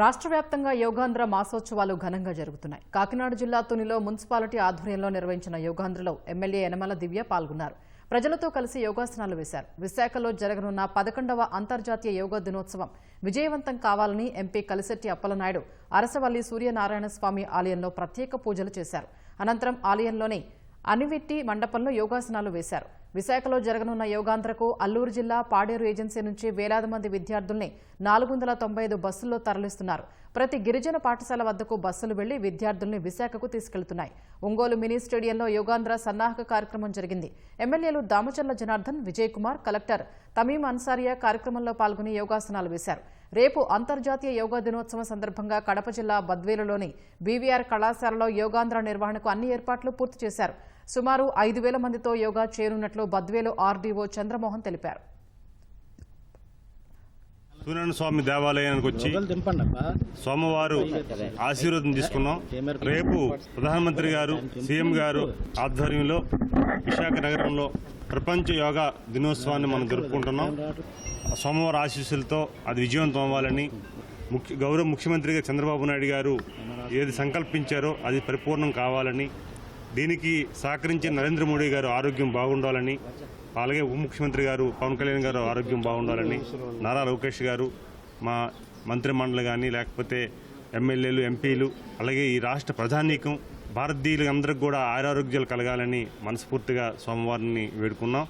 రాష్ట్ర వ్యాప్తంగా యోగాంధ్ర మాసోత్సవాలు ఘనంగా జరుగుతున్నాయి. కాకినాడ జిల్లా తునిలో మున్సిపాలిటీ ఆధ్వర్యంలో నిర్వహించిన యోగాంధ్రలో ఎమ్మెల్యే యనమల దివ్య పాల్గొన్నారు. ప్రజలతో కలిసి యోగాసనాలు వేశారు. విశాఖలో జరగనున్న పదకొండవ అంతర్జాతీయ యోగా దినోత్సవం విజయవంతం కావాలని ఎంపీ కలిశెట్టి అప్పలనాయుడు అరసవల్లి సూర్యనారాయణ స్వామి ఆలయంలో ప్రత్యేక పూజలు చేశారు. అనంతరం ఆలయంలోని అనివెట్టి మండపంలో యోగాసనాలు వేశారు. విశాఖలో జరగనున్న యోగాంధ్రకు అల్లూరు జిల్లా పాడేరు ఏజెన్సీ నుంచి వేలాది మంది విద్యార్థుల్ని నాలుగు వందల తొంభై ఐదు బస్సుల్లో తరలిస్తున్నారు. ప్రతి గిరిజన పాఠశాల వద్దకు బస్సులు వెళ్ళి విద్యార్థుల్ని విశాఖకు తీసుకెళ్తున్నాయి. ఒంగోలు మినీ స్టేడియంలో యోగాంధ్ర సన్నాహక కార్యక్రమం జరిగింది. ఎమ్మెల్యేలు దామచర్ల జనార్దన్ విజయ్ కుమార్ కలెక్టర్ తమీం అన్సారియా కార్యక్రమంలో పాల్గొని యోగాసనాలు వేశారు. రేపు అంతర్జాతీయ యోగా దినోత్సవం సందర్భంగా కడప జిల్లా బద్వేలులోని బీవీఆర్ కళాశాలలో యోగాంధ్ర నిర్వహణకు అన్ని ఏర్పాట్లు పూర్తి చేశారు. సుమారు ఐదు వేల మందితో యోగా చేరున్నట్లు బద్వేలు ఆర్డీఓ చంద్రమోహన్ తెలిపారు. సూర్యనారాయణ స్వామి దేవాలయానికి వచ్చి సోమవారం ఆశీర్వాదం తీసుకున్నాం. రేపు ప్రధానమంత్రి గారు సీఎం గారు ఆధ్వర్యంలో విశాఖ నగరంలో ప్రపంచ యోగా దినోత్సవాన్ని మనం జరుపుకుంటున్నాం. సోమవారం ఆశీస్సులతో అది విజయవంతం అవ్వాలని ముఖ్య గౌరవ ముఖ్యమంత్రిగా చంద్రబాబు నాయుడు గారు ఏది సంకల్పించారో అది పరిపూర్ణం కావాలని దీనికి సహకరించిన నరేంద్ర మోడీ గారు ఆరోగ్యం బాగుండాలని అలాగే ఉప ముఖ్యమంత్రి గారు పవన్ కళ్యాణ్ గారు ఆరోగ్యం బాగుండాలని నారా లోకేష్ గారు మా మంత్రి మండలి కానీ లేకపోతే ఎమ్మెల్యేలు ఎంపీలు అలాగే ఈ రాష్ట్ర ప్రధానికం భారతీయులందరికీ కూడా ఆరోగ్యాలు కలగాలని మనస్ఫూర్తిగా సోమవారాన్ని వేడుకున్నాం.